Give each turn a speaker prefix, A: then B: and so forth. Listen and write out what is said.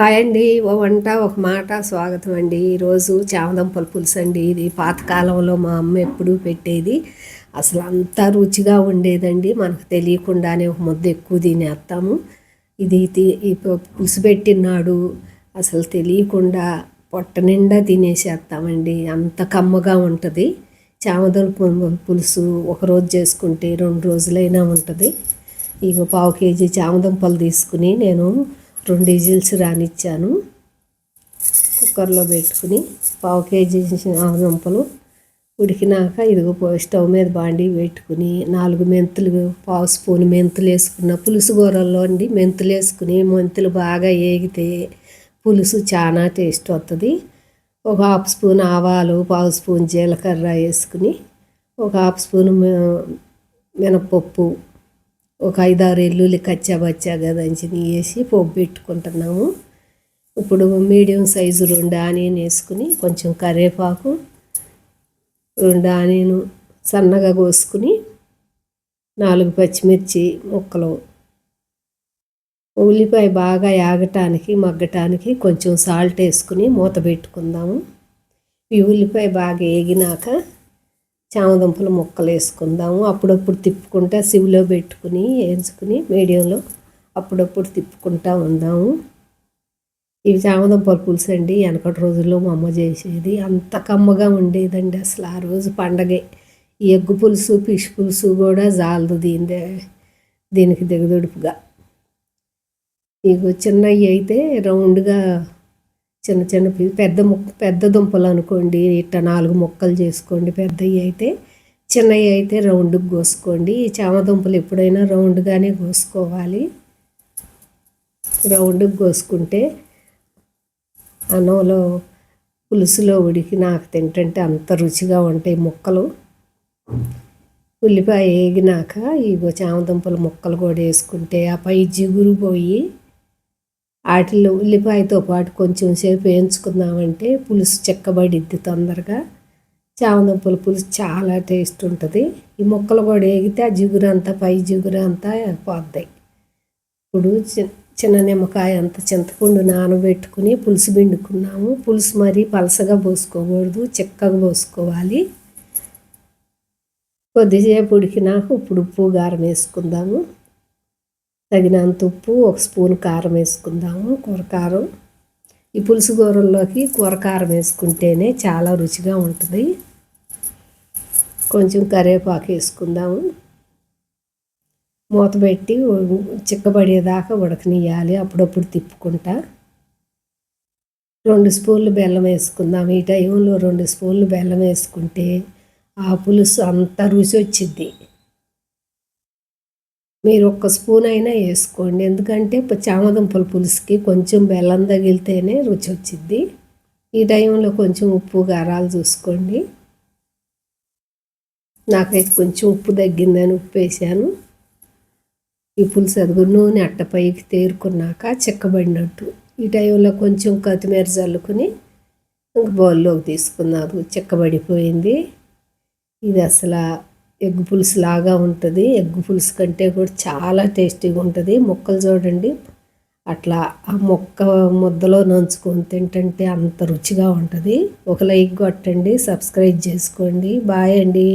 A: Hi అండి. ఓ వంట ఒక మాట. స్వాగతం అండి. ఈరోజు చామదంపల పులుసు అండి. ఇది పాతకాలంలో మా అమ్మ ఎప్పుడూ పెట్టేది. అసలు అంత రుచిగా ఉండేదండి. మనకు తెలియకుండానే ఒక ముద్ద ఎక్కువ తినేస్తాము. ఇది పులుసు పెట్టినాడు. అసలు తెలియకుండా పొట్ట నిండా తినేసేస్తామండి. అంత కమ్మగా ఉంటుంది. చామదంపల పులుసు ఒకరోజు చేసుకుంటే రెండు రోజులైనా ఉంటుంది. ఇక పావు కేజీ చామదంపలు తీసుకుని నేను రెండు విజిల్స్ రానిచ్చాను. కుక్కర్లో పెట్టుకుని పావు కేజీ దుంపలు ఉడికినాక ఇదిగో స్టవ్ మీద బాండి పెట్టుకుని నాలుగు మెంతులు పావు స్పూన్ మెంతులు వేసుకున్న పులుసు కూరల్లో అండి. మెంతులు వేసుకుని మెంతులు బాగా ఏగితే పులుసు చాలా టేస్ట్ వస్తుంది ఒక హాఫ్ స్పూన్ ఆవాలు పావు స్పూన్ జీలకర్ర వేసుకుని ఒక హాఫ్ స్పూన్ మినపప్పు ఒక ఐదారు ఎల్లుల్లి కదా గదంచి వేసి పోపు పెట్టుకుంటున్నాము. ఇప్పుడు మీడియం సైజు రెండు ఆనియన్ వేసుకుని కొంచెం కరివేపాకు రెండు ఆనియన్ సన్నగా కోసుకుని నాలుగు పచ్చిమిర్చి ముక్కలు. ఉల్లిపాయ బాగా యాగటానికి మగ్గటానికి కొంచెం సాల్ట్ వేసుకుని మూత పెట్టుకుందాము. ఈ ఉల్లిపాయ బాగా వేగినాక చామదుంపలు ముక్కలు వేసుకుందాము. అప్పుడప్పుడు తిప్పుకుంటా సివిలో పెట్టుకుని వేయించుకుని మీడియంలో అప్పుడప్పుడు తిప్పుకుంటా ఉందాము. ఇవి చామదుంపల పులుసు అండి. వెనకటి రోజుల్లో మా అమ్మ చేసేది. అంత కమ్మగా ఉండేదండి అసలు ఆ రోజు పండగే. ఈ ఎగ్గు పులుసు ఫిష్ పులుసు కూడా జాలదు దీని దీనికి దిగదుడుపుగా. ఇక చిన్నవి అయితే రౌండ్గా చిన్న చిన్న పెద్ద ముక్క పెద్ద దుంపలు అనుకోండి ఇట్లా నాలుగు ముక్కలు చేసుకోండి పెద్దవి అయితే చిన్నవి అయితే రౌండ్కి కోసుకోండి. ఈ చామదుంపలు ఎప్పుడైనా రౌండ్గానే కోసుకోవాలి. రౌండ్కి కోసుకుంటే అన్నంలో పులుసులో ఉడికి నాకు తింటంటే అంత రుచిగా ఉంటాయి ముక్కలు. ఉల్లిపాయ వేగినాక ఇగో చామదుంపల ముక్కలు కూడా వేసుకుంటే ఆ పై జిగురు పోయి వాటిలో ఉల్లిపాయతో పాటు కొంచెం సేపు వేయించుకుందామంటే పులుసు చెక్కబడిద్ది తొందరగా. చామదుంపల పులుసు చాలా టేస్ట్ ఉంటుంది. ఈ ముక్కలు కూడా వేగితే ఆ జిగురంతా పై జిగురంతా పోద్దాయి ఇప్పుడు చిన్న నిమ్మకాయ అంత చింతపండు నానబెట్టుకుని పులుసు పిండుకున్నాము. పులుసు మరీ పలసగా పోసుకోకూడదు చిక్కగా పోసుకోవాలి. కొద్దిసేపు ఉడికినాక ఇప్పుడు ఉప్పు గారం వేసుకుందాము. తగినంత ఉప్పు ఒక స్పూన్ కారం వేసుకుందాము. కూరకారం ఈ పులుసు కూరల్లోకి కూరకారం వేసుకుంటేనే చాలా రుచిగా ఉంటుంది. కొంచెం కరివేపాకు వేసుకుందాము. మూత పెట్టి చిక్కబడేదాకా ఉడకనియాలి అప్పుడప్పుడు తిప్పుకుంటా. రెండు స్పూన్లు బెల్లం వేసుకుందాం ఈ టైంలో రెండు స్పూన్లు బెల్లం వేసుకుంటే ఆ పులుసు అంత రుచి వచ్చింది. మీరు ఒక్క స్పూన్ అయినా వేసుకోండి. ఎందుకంటే చామదుంపల పులుసుకి కొంచెం బెల్లం తగిలితేనే రుచి వచ్చిద్ది. ఈ టైంలో కొంచెం ఉప్పు గారాలు చూసుకోండి. నాకైతే కొంచెం ఉప్పు తగ్గిందని ఉప్పు వేసాను ఈ పులుసు అదుగు నూనె అట్టపైకి తేరుకున్నాక చిక్కబడినట్టు. ఈ టైంలో కొంచెం కొత్తిమీర చల్లుకుని ఇంక బౌల్లోకి తీసుకున్నారు చిక్కబడిపోయింది. ఇది అసలు ఎగ్ పులుసు లాగా ఉంటుంది. ఎగ్ పులుసు కంటే కూడా చాలా టేస్టీగా ఉంటుంది. ముక్కలు చూడండి. అట్లా ఆ మొక్క ముద్దలో నంచుకొని తింటుంటే అంత రుచిగా ఉంటుంది. ఒక లైక్ కొట్టండి సబ్స్క్రైబ్ చేసుకోండి. బాయ్ అండి.